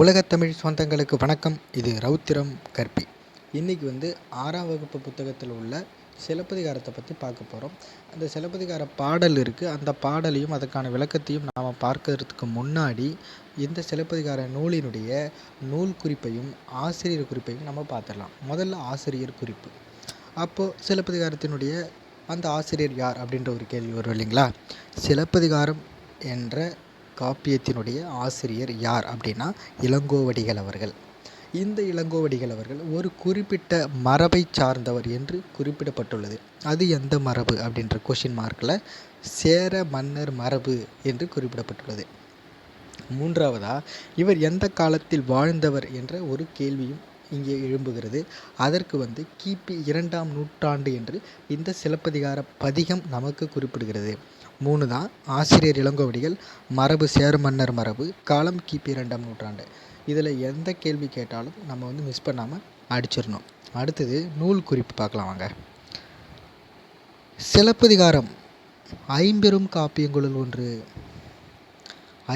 உலகத்தமிழ் சொந்தங்களுக்கு வணக்கம். இது ரௌத்திரம் கற்பி. இன்றைக்கி வந்து ஆறாம் வகுப்பு புத்தகத்தில் உள்ள சிலப்பதிகாரத்தை பற்றி பார்க்க போகிறோம் அந்த சிலப்பதிகார பாடல் இருக்குது அந்த பாடலையும் அதற்கான விளக்கத்தையும் நாம் பார்க்கறதுக்கு முன்னாடி இந்த சிலப்பதிகார நூலினுடைய நூல் குறிப்பையும் ஆசிரியர் குறிப்பையும் நம்ம பார்த்துடலாம். முதல்ல ஆசிரியர் குறிப்பு. அப்போது சிலப்பதிகாரத்தினுடைய அந்த ஆசிரியர் யார் அப்படின்ற ஒரு கேள்வி வரும் இல்லைங்களா? சிலப்பதிகாரம் என்ற காப்பியத்தினுடைய ஆசிரியர் யார் அப்படின்னா இளங்கோவடிகள் அவர்கள். இந்த இளங்கோவடிகள் அவர்கள் ஒரு குறிப்பிட்ட மரபை சார்ந்தவர் என்று குறிப்பிடப்பட்டுள்ளது. அது எந்த மரபு அப்படின்ற கொஷின் மார்க்கில் சேர மன்னர் மரபு என்று குறிப்பிடப்பட்டுள்ளது. மூன்றாவதாக இவர் எந்த காலத்தில் வாழ்ந்தவர் என்ற ஒரு கேள்வியும் இங்கே எழும்புகிறது. அதற்கு வந்து கிபி இரண்டாம் நூற்றாண்டு என்று இந்த சிலப்பதிகார பதிகம் நமக்கு குறிப்பிடுகிறது. மூணு தான் ஆசிரியர் இளங்கோவடிகள் மரபு சேர மன்னர் மரபு காலம் கிபி இரண்டாம் நூற்றாண்டு. இதில் எந்த கேள்வி கேட்டாலும் நம்ம வந்து மிஸ் பண்ணாமல் அடிச்சிடணும். அடுத்தது நூல் குறிப்பு பார்க்கலாம் வாங்க. சிலப்பதிகாரம். ஐம்பெரும் காப்பியங்களுள் ஒன்று.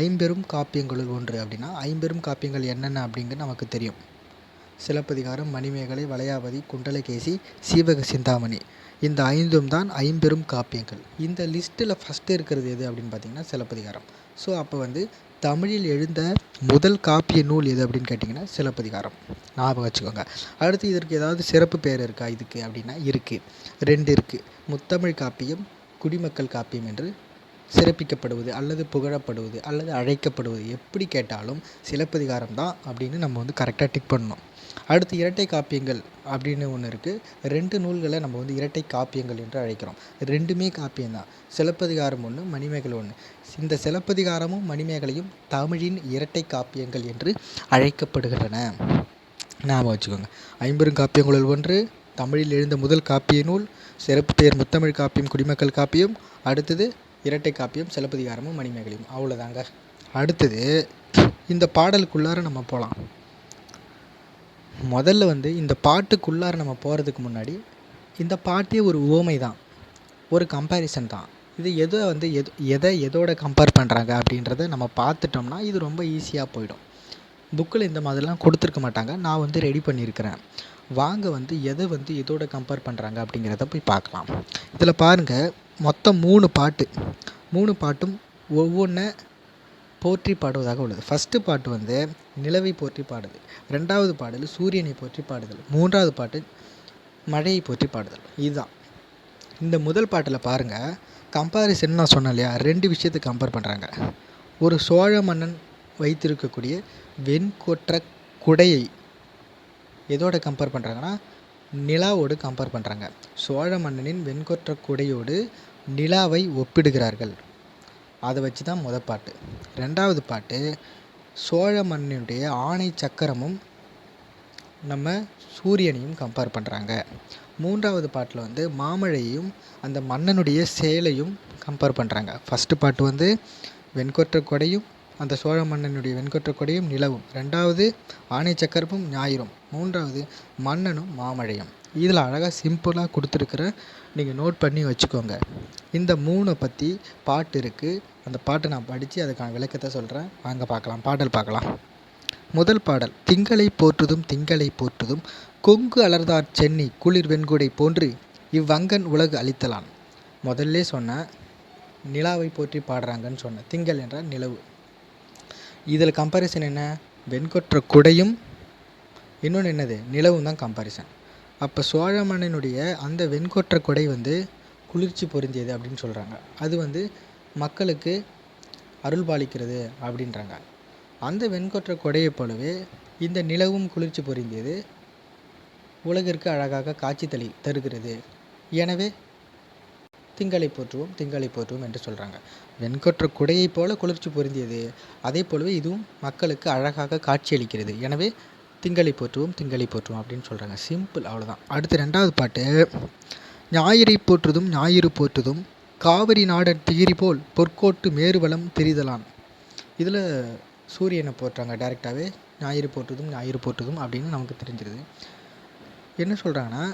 ஐம்பெரும் காப்பியங்களுள் ஒன்று அப்படின்னா ஐம்பெரும் காப்பியங்கள் என்னென்ன அப்படிங்கிறது நமக்கு தெரியும். சிலப்பதிகாரம் மணிமேகலை வளையாபதி குண்டலகேசி சீவக சிந்தாமணி. இந்த ஐந்தும் தான் ஐம்பெரும் காப்பியங்கள். இந்த லிஸ்ட்டில் ஃபஸ்ட்டு இருக்கிறது எது அப்படின்னு பார்த்தீங்கன்னா சிலப்பதிகாரம். ஸோ அப்போ வந்து தமிழில் எழுந்த முதல் காப்பிய நூல் எது அப்படின்னு கேட்டிங்கன்னா சிலப்பதிகாரம். ஞாபகம் வச்சுக்கோங்க. அடுத்து இதற்கு ஏதாவது சிறப்பு பேர் இருக்கா இதுக்கு அப்படின்னா இருக்குது ரெண்டு இருக்குது முத்தமிழ் காப்பியம் குடிமக்கள் காப்பியம் என்று சிறப்பிக்கப்படுவது அல்லது புகழப்படுவது அல்லது அழைக்கப்படுவது எப்படி கேட்டாலும் சிலப்பதிகாரம் தான் அப்படின்னு நம்ம வந்து கரெக்டாக டிக் பண்ணணும். அடுத்து இரட்டை காப்பியங்கள் அப்படின்னு ஒன்று இருக்குது ரெண்டு நூல்களை நம்ம வந்து இரட்டை காப்பியங்கள் என்று அழைக்கிறோம். ரெண்டுமே காப்பியம்தான் சிலப்பதிகாரம் ஒன்று மணிமேகலை ஒன்று இந்த சிலப்பதிகாரமும் மணிமேகலையும் தமிழின் இரட்டை காப்பியங்கள் என்று அழைக்கப்படுகின்றன. ஞாபகம் வச்சுக்கோங்க. ஐம்பெரும் காப்பியங்களுள் ஒன்று தமிழில் எழுந்த முதல் காப்பிய நூல் சிறப்பு பெயர் முத்தமிழ் காப்பியம் குடிமக்கள் காப்பியம். அடுத்தது இரட்டை காப்பியம் சிலப்பதிகாரமும் மணிமேகலையும். அவ்வளோதாங்க அடுத்தது இந்த பாடலுக்குள்ளார நம்ம போகலாம் முதல்ல வந்து இந்த பாட்டுக்குள்ளார நம்ம போகிறதுக்கு முன்னாடி இந்த பாட்டே ஒரு உவமை தான். ஒரு கம்பேரிசன் தான். இது எதை வந்து எது எதை எதோட கம்பேர் பண்ணுறாங்க அப்படின்றத நம்ம பார்த்துட்டோம்னா இது ரொம்ப ஈஸியாக போயிடும். புக்கில் இந்த மாதிரிலாம் கொடுத்துருக்க மாட்டாங்க. நான் வந்து ரெடி பண்ணியிருக்கிறேன். வாங்க வந்து எதை வந்து எதோட கம்பேர் பண்ணுறாங்க அப்படிங்கிறத போய் பார்க்கலாம். இதில் பாருங்கள் மொத்தம் மூணு பாட்டு. மூணு பாட்டும் ஒவ்வொன்று போற்றி பாடுவதாக உள்ளது. ஃபஸ்ட்டு பாட்டு வந்து நிலவை போற்றி பாடுதல். ரெண்டாவது பாடல் சூரியனை போற்றி பாடுதல். மூன்றாவது பாட்டு மழையை போற்றி பாடுதல். இதுதான். இந்த முதல் பாட்டில் பாருங்கள் கம்பாரிசன் நான் சொன்னேன் இல்லையா? ரெண்டு விஷயத்தை கம்பேர் பண்ணுறாங்க ஒரு சோழ மன்னன் வைத்திருக்கக்கூடிய வெண்கொற்ற குடையை எதோட கம்பேர் பண்ணுறாங்கன்னா நிலாவோடு கம்பேர் பண்ணுறாங்க சோழ மன்னனின் வெண்கொற்ற குடையோடு நிலாவை ஒப்பிடுகிறார்கள். அதை வச்சு தான் முத பாட்டு. ரெண்டாவது பாட்டு சோழ மன்னனுடைய ஆணை சக்கரமும் நம்ம சூரியனையும் கம்பேர் பண்ணுறாங்க மூன்றாவது பாட்டில் வந்து மாமழையையும் அந்த மன்னனுடைய சேலையும் கம்பேர் பண்ணுறாங்க ஃபஸ்ட்டு பாட்டு வந்து வெண்கொற்ற கொடையும் அந்த சோழ மன்னனுடைய வெண்கொற்ற கொடையும் நிலவும். ரெண்டாவது ஆணை சக்கரமும் ஞாயிறும். மூன்றாவது மன்னனும் மாமழையும். இதில் அழகாக சிம்பிளாக கொடுத்துருக்குற நீங்கள் நோட் பண்ணி வச்சுக்கோங்க. இந்த மூணை பற்றி பாட்டு இருக்குது அந்த பாட்டை நான் படித்து அதுக்கான விளக்கத்தை சொல்கிறேன். வாங்க பார்க்கலாம். பாடல் பார்க்கலாம். முதல் பாடல். திங்களை போற்றுதும் திங்களை போற்றுதும் கொங்கு அலர்தார் சென்னி குளிர் வெண்குடை போன்று இவ்வங்கன் உலகு அளித்தலான். முதல்ல சொன்ன நிலாவை போற்றி பாடுறாங்கன்னு சொன்னேன் திங்கள் என்றால் நிலவு. இதில் கம்பாரிசன் என்ன? வெண்கொற்ற குடையும் இன்னொன்று என்னது? நிலவும் தான் கம்பாரிசன் அப்போ சோழ மன்னனுடைய அந்த வெண்கொற்ற கொடை வந்து குளிர்ச்சி பொருந்தியது அப்படின்னு சொல்கிறாங்க அது வந்து மக்களுக்கு அருள் பாலிக்கிறது அப்படின்றாங்க. அந்த வெண்கொற்ற கொடையை போலவே இந்த நிலவும் குளிர்ச்சி பொருந்தியது உலகிற்கு அழகாக காட்சி தளி தருகிறது. எனவே திங்களை போற்றுவோம் திங்களை போற்றுவோம் என்று சொல்கிறாங்க வெண்கொற்ற குடையைப் போல குளிர்ச்சி பொருந்தியது. அதே போலவே இதுவும் மக்களுக்கு அழகாக காட்சியளிக்கிறது எனவே திங்களை போற்றுவோம் திங்களை போற்றுவோம் அப்படின்னு சொல்கிறாங்க சிம்பிள் அவ்வளோதான் அடுத்து ரெண்டாவது பாட்டு. ஞாயிறை போற்றுதும் ஞாயிறு போற்றுதும் காவிரி நாடன் திகிரி போல் பொற்கோட்டு மேருவளம் திரிதலான் இதில் சூரியனை போட்டுறாங்க டேரெக்டாகவே ஞாயிறு போற்றுதும் ஞாயிறு போற்றுதும் அப்படின்னு நமக்கு தெரிஞ்சிருது. என்ன சொல்கிறாங்கன்னா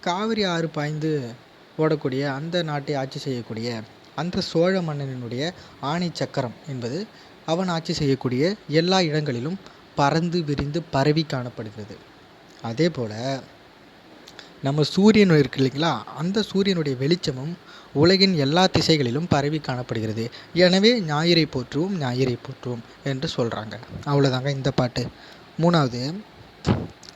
காவிரி ஆறு பாய்ந்து ஓடக்கூடிய அந்த நாட்டை ஆட்சி செய்யக்கூடிய அந்த சோழ மன்னனினுடைய ஆணை சக்கரம் என்பது அவன் ஆட்சி செய்யக்கூடிய எல்லா இடங்களிலும் பறந்து விரிந்து பரவி காணப்படுகிறது. அதே போல் நம்ம சூரியன் இருக்கு இல்லைங்களா? அந்த சூரியனுடைய வெளிச்சமும் உலகின் எல்லா திசைகளிலும் பரவி காணப்படுகிறது. எனவே ஞாயிறை போற்றுவோம் ஞாயிறை போற்றுவோம் என்று சொல்கிறாங்க அவ்வளோதாங்க இந்த பாட்டு. மூணாவது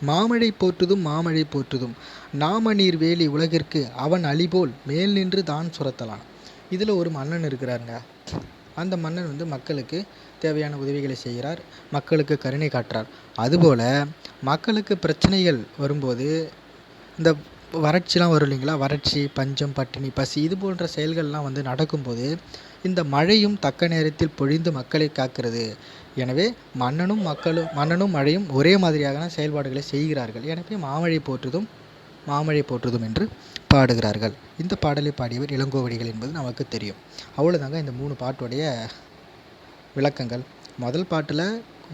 மாமழை போற்றுதும் மாமழை போற்றுதும். நாமநீர் வேலி உலகிற்கு அவன் அழிபோல் மேல் நின்று தான் சுரத்தலான் இதில் ஒரு மன்னன் இருக்கிறாருங்க. அந்த மன்னன் வந்து மக்களுக்கு தேவையான உதவிகளை செய்கிறார் மக்களுக்கு கருணை காட்டுறார். அதுபோல் மக்களுக்கு பிரச்சனைகள் வரும்போது இந்த வறட்சிலாம் வரும் இல்லைங்களா? வறட்சி பஞ்சம் பட்டினி பசி இது போன்ற செயல்கள்லாம் வந்து நடக்கும்போது இந்த மழையும் தக்க நேரத்தில் பொழிந்து மக்களை காக்கிறது. எனவே மன்னனும் மக்களும் மன்னனும் மழையும் ஒரே மாதிரியான செயல்பாடுகளை செய்கிறார்கள். எனவே மாமழை போற்றுதும் மாமழை போற்றுதும் என்று பாடுகிறார்கள். இந்த பாடலை பாடியவர் இளங்கோவடிகள் என்பது நமக்கு தெரியும். அவ்வளோதாங்க இந்த மூணு பாட்டுடைய விளக்கங்கள். முதல் பாட்டில்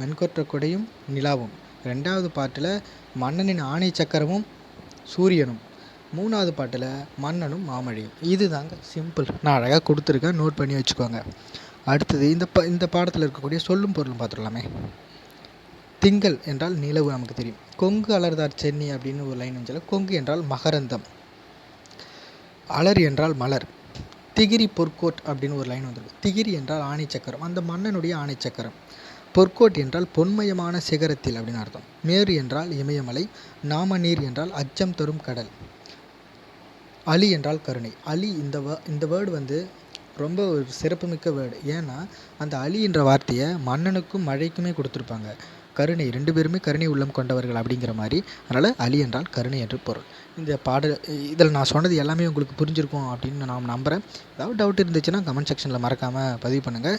வெண்கொற்ற கொடையும் நிலாவும். ரெண்டாவது பாட்டில் மன்னனின் ஆணை சக்கரமும் சூரியனும். மூணாவது பாட்டில் மன்னனும் மாமழையும். இது தாங்க சிம்பிள். நான் அழகாக கொடுத்துருக்கேன். நோட் பண்ணி வச்சுக்கோங்க. அடுத்தது இந்த ப இந்த பாடத்தில் இருக்கக்கூடிய சொல்லும் பொருளும் பார்த்துடலாமே. திங்கள் என்றால் நிலவு நமக்கு தெரியும். கொங்கு அலர்தார் சென்னி அப்படின்னு ஒரு லைன் வந்துச்சுல கொங்கு என்றால் மகரந்தம். அலர் என்றால் மலர். திகிரி பொற்கோட் அப்படின்னு ஒரு லைன் வந்திருக்கு. திகிரி என்றால் ஆணை சக்கரம். அந்த மன்னனுடைய ஆணை சக்கரம். பொற்கோட் என்றால் பொன்மயமான சிகரத்தில் அப்படின்னு அர்த்தம். மேரு என்றால் இமயமலை. நாமநீர் என்றால் அச்சம் தரும் கடல். அலி என்றால் கருணை. அலி இந்த வே இந்த வேர்டு வந்து ரொம்ப ஒரு சிறப்புமிக்க வேர்டு ஏன்னா அந்த அலி என்ற வார்த்தையை மன்னனுக்கும் மழைக்குமே கொடுத்துருப்பாங்க. கருணை. ரெண்டு பேருமே கருணை உள்ளம் கொண்டவர்கள் அப்படிங்கிற மாதிரி. அதனால் அலி என்றால் கருணை என்று பொருள். இந்த பாடல் இதில் நான் சொன்னது எல்லாமே உங்களுக்கு புரிஞ்சிருக்கும் அப்படின்னு நான் நம்புகிறேன் ஏதாவது டவுட் இருந்துச்சுன்னா கமெண்ட் செக்ஷனில் மறக்காமல் பதிவு பண்ணுங்கள்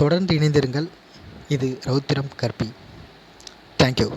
தொடர்ந்து இணைந்திருங்கள். இது ரௌத்திரம் கற்பி. தேங்க்யூ